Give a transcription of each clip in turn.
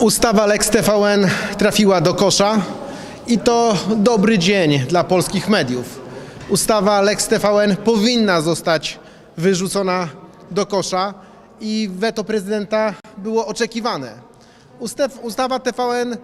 Ustawa Lex TVN trafiła do kosza i to dobry dzień dla polskich mediów. Ustawa Lex TVN powinna zostać wyrzucona do kosza i weto prezydenta było oczekiwane. Ustaw, ustawa TVN,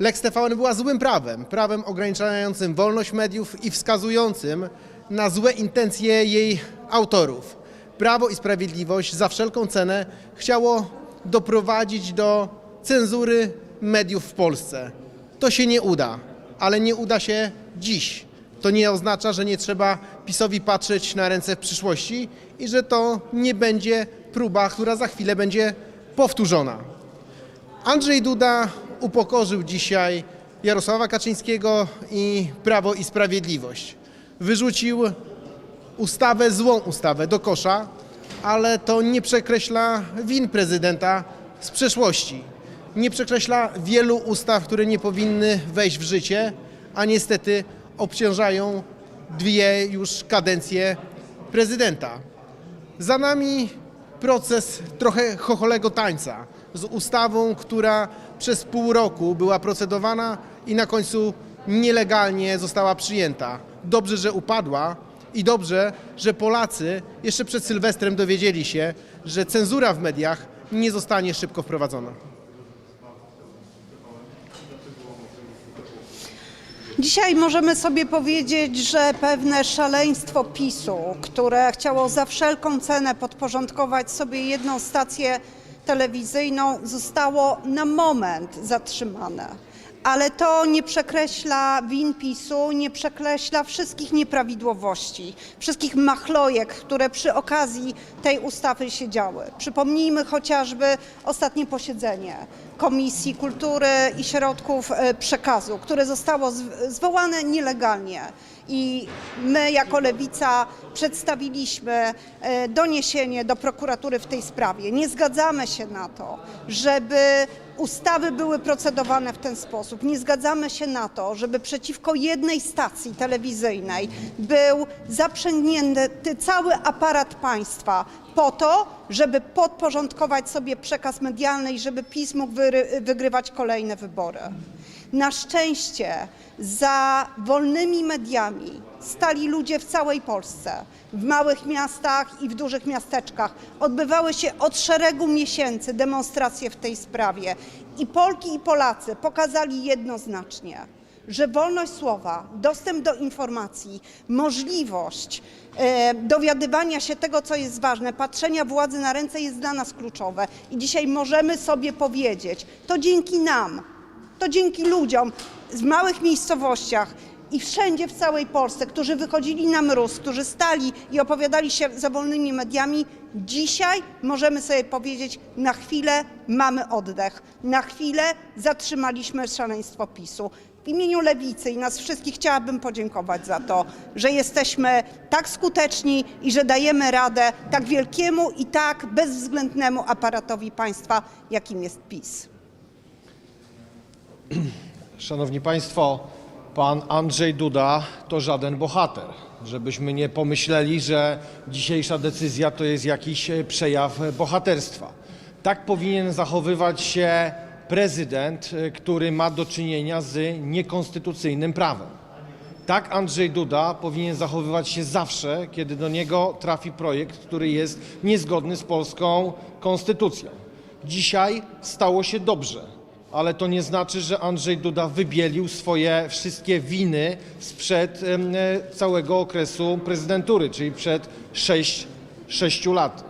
Lex TVN była złym prawem, prawem ograniczającym wolność mediów i wskazującym na złe intencje jej autorów. Prawo i Sprawiedliwość za wszelką cenę chciało doprowadzić do cenzury mediów w Polsce. To się nie uda, ale nie uda się dziś. To nie oznacza, że nie trzeba PiSowi patrzeć na ręce w przyszłości i że to nie będzie próba, która za chwilę będzie powtórzona. Andrzej Duda upokorzył dzisiaj Jarosława Kaczyńskiego i Prawo i Sprawiedliwość. Wyrzucił ustawę, złą ustawę do kosza, ale to nie przekreśla win prezydenta z przeszłości. Nie przekreśla wielu ustaw, które nie powinny wejść w życie, a niestety obciążają dwie już kadencje prezydenta. Za nami proces trochę chocholego tańca z ustawą, która przez pół roku była procedowana i na końcu nielegalnie została przyjęta. Dobrze, że upadła i dobrze, że Polacy jeszcze przed Sylwestrem dowiedzieli się, że cenzura w mediach nie zostanie szybko wprowadzona. Dzisiaj możemy sobie powiedzieć, że pewne szaleństwo PiSu, które chciało za wszelką cenę podporządkować sobie jedną stację telewizyjną, zostało na moment zatrzymane. Ale to nie przekreśla win PiSu, nie przekreśla wszystkich nieprawidłowości, wszystkich machlojek, które przy okazji tej ustawy się działy. Przypomnijmy chociażby ostatnie posiedzenie Komisji Kultury i Środków e, Przekazu, które zostało zw- zwołane nielegalnie. I my jako Lewica przedstawiliśmy e, doniesienie do prokuratury w tej sprawie. Nie zgadzamy się na to, żeby ustawy były procedowane w ten sposób. Nie zgadzamy się na to, żeby przeciwko jednej stacji telewizyjnej był zaprzęgnięty cały aparat państwa po to, żeby podporządkować sobie przekaz medialny i żeby PiS mógł wygrywać kolejne wybory. Na szczęście za wolnymi mediami stali ludzie w całej Polsce, w małych miastach i w dużych miasteczkach. Odbywały się od szeregu miesięcy demonstracje w tej sprawie i Polki i Polacy pokazali jednoznacznie, że wolność słowa, dostęp do informacji, możliwość e, dowiadywania się tego, co jest ważne, patrzenia władzy na ręce jest dla nas kluczowe. I dzisiaj możemy sobie powiedzieć, to dzięki nam, to dzięki ludziom w małych miejscowościach i wszędzie w całej Polsce, którzy wychodzili na mróz, którzy stali i opowiadali się za wolnymi mediami, dzisiaj możemy sobie powiedzieć, na chwilę mamy oddech, na chwilę zatrzymaliśmy szaleństwo PiSu. W imieniu Lewicy i nas wszystkich chciałabym podziękować za to, że jesteśmy tak skuteczni i że dajemy radę tak wielkiemu i tak bezwzględnemu aparatowi państwa, jakim jest PiS. Szanowni Państwo, pan Andrzej Duda to żaden bohater. Żebyśmy nie pomyśleli, że dzisiejsza decyzja to jest jakiś e, przejaw bohaterstwa. Tak powinien zachowywać się prezydent, e, który ma do czynienia z niekonstytucyjnym prawem. Tak Andrzej Duda powinien zachowywać się zawsze, kiedy do niego trafi projekt, który jest niezgodny z polską konstytucją. Dzisiaj stało się dobrze, ale to nie znaczy, że Andrzej Duda wybielił swoje wszystkie winy sprzed e, całego okresu prezydentury, czyli przed 6, 6 lat.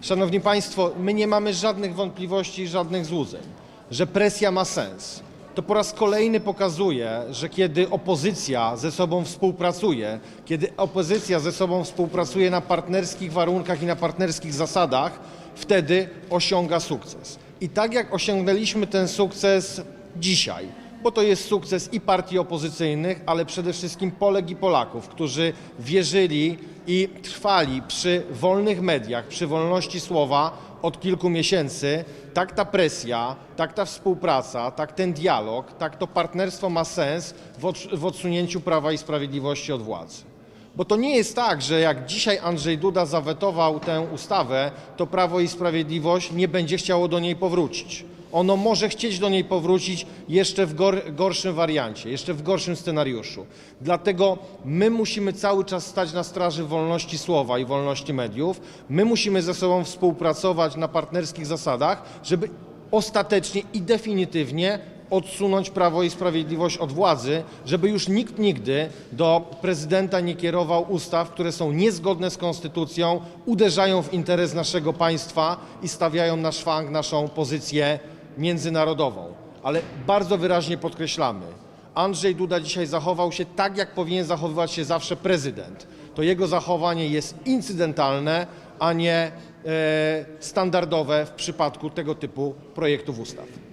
Szanowni Państwo, my nie mamy żadnych wątpliwości i żadnych złudzeń, że presja ma sens. To po raz kolejny pokazuje, że kiedy opozycja ze sobą współpracuje, kiedy opozycja ze sobą współpracuje na partnerskich warunkach i na partnerskich zasadach, wtedy osiąga sukces. I tak jak osiągnęliśmy ten sukces dzisiaj, bo to jest sukces i partii opozycyjnych, ale przede wszystkim Polek i Polaków, którzy wierzyli i trwali przy wolnych mediach, przy wolności słowa od kilku miesięcy, tak ta presja, tak ta współpraca, tak ten dialog, tak to partnerstwo ma sens w, od, w odsunięciu Prawa i Sprawiedliwości od władzy. Bo to nie jest tak, że jak dzisiaj Andrzej Duda zawetował tę ustawę, to Prawo i Sprawiedliwość nie będzie chciało do niej powrócić. Ono może chcieć do niej powrócić jeszcze w gor, gorszym wariancie, jeszcze w gorszym scenariuszu. Dlatego my musimy cały czas stać na straży wolności słowa i wolności mediów. My musimy ze sobą współpracować na partnerskich zasadach, żeby ostatecznie i definitywnie odsunąć Prawo i Sprawiedliwość od władzy, żeby już nikt nigdy do prezydenta nie kierował ustaw, które są niezgodne z konstytucją, uderzają w interes naszego państwa i stawiają na szwank naszą pozycję międzynarodową. Ale bardzo wyraźnie podkreślamy, Andrzej Duda dzisiaj zachował się tak, jak powinien zachowywać się zawsze prezydent. To jego zachowanie jest incydentalne, a nie e, standardowe w przypadku tego typu projektów ustaw.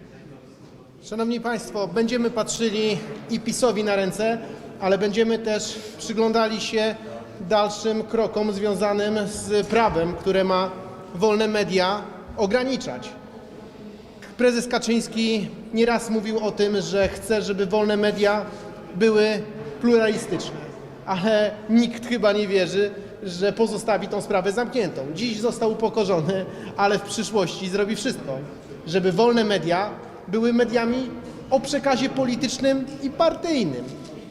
Szanowni Państwo, będziemy patrzyli i PiSowi na ręce, ale będziemy też przyglądali się dalszym krokom związanym z prawem, które ma wolne media ograniczać. Prezes Kaczyński nieraz mówił o tym, że chce, żeby wolne media były pluralistyczne, ale nikt chyba nie wierzy, że pozostawi tą sprawę zamkniętą. Dziś został upokorzony, ale w przyszłości zrobi wszystko, żeby wolne media były mediami o przekazie politycznym i partyjnym.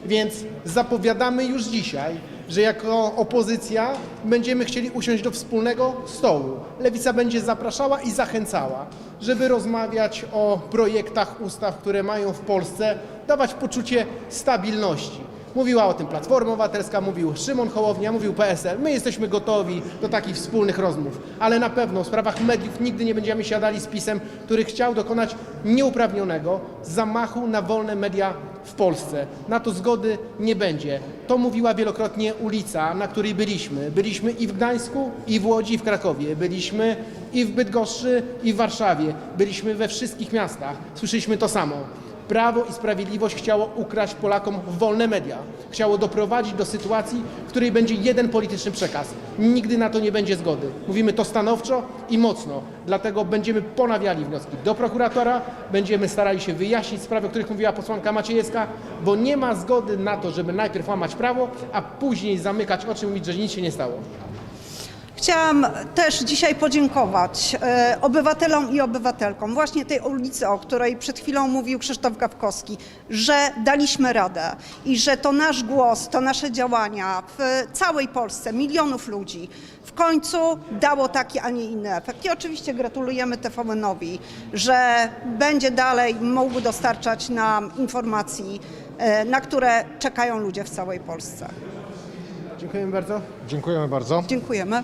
Więc zapowiadamy już dzisiaj, że jako opozycja będziemy chcieli usiąść do wspólnego stołu. Lewica będzie zapraszała i zachęcała, żeby rozmawiać o projektach ustaw, które mają w Polsce dawać poczucie stabilności. Mówiła o tym Platforma Obywatelska, mówił Szymon Hołownia, mówił PSL. My jesteśmy gotowi do takich wspólnych rozmów, ale na pewno w sprawach mediów nigdy nie będziemy siadali z PiSem, który chciał dokonać nieuprawnionego zamachu na wolne media w Polsce. Na to zgody nie będzie. To mówiła wielokrotnie ulica, na której byliśmy. Byliśmy i w Gdańsku, i w Łodzi, i w Krakowie. Byliśmy i w Bydgoszczy, i w Warszawie. Byliśmy we wszystkich miastach. Słyszeliśmy to samo. Prawo i Sprawiedliwość chciało ukraść Polakom wolne media. Chciało doprowadzić do sytuacji, w której będzie jeden polityczny przekaz. Nigdy na to nie będzie zgody. Mówimy to stanowczo i mocno. Dlatego będziemy ponawiali wnioski do prokuratora, będziemy starali się wyjaśnić sprawy, o których mówiła posłanka Maciejewska, bo nie ma zgody na to, żeby najpierw łamać prawo, a później zamykać oczy i mówić, że nic się nie stało. Chciałam też dzisiaj podziękować e, obywatelom i obywatelkom właśnie tej ulicy, o której przed chwilą mówił Krzysztof Gawkowski, że daliśmy radę i że to nasz głos, to nasze działania w całej Polsce, milionów ludzi, w końcu dało taki, a nie inny efekt. I oczywiście gratulujemy TVN-owi, że będzie dalej mógł dostarczać nam informacji, e, na które czekają ludzie w całej Polsce. Dziękujemy bardzo. Dziękujemy bardzo. Dziękujemy.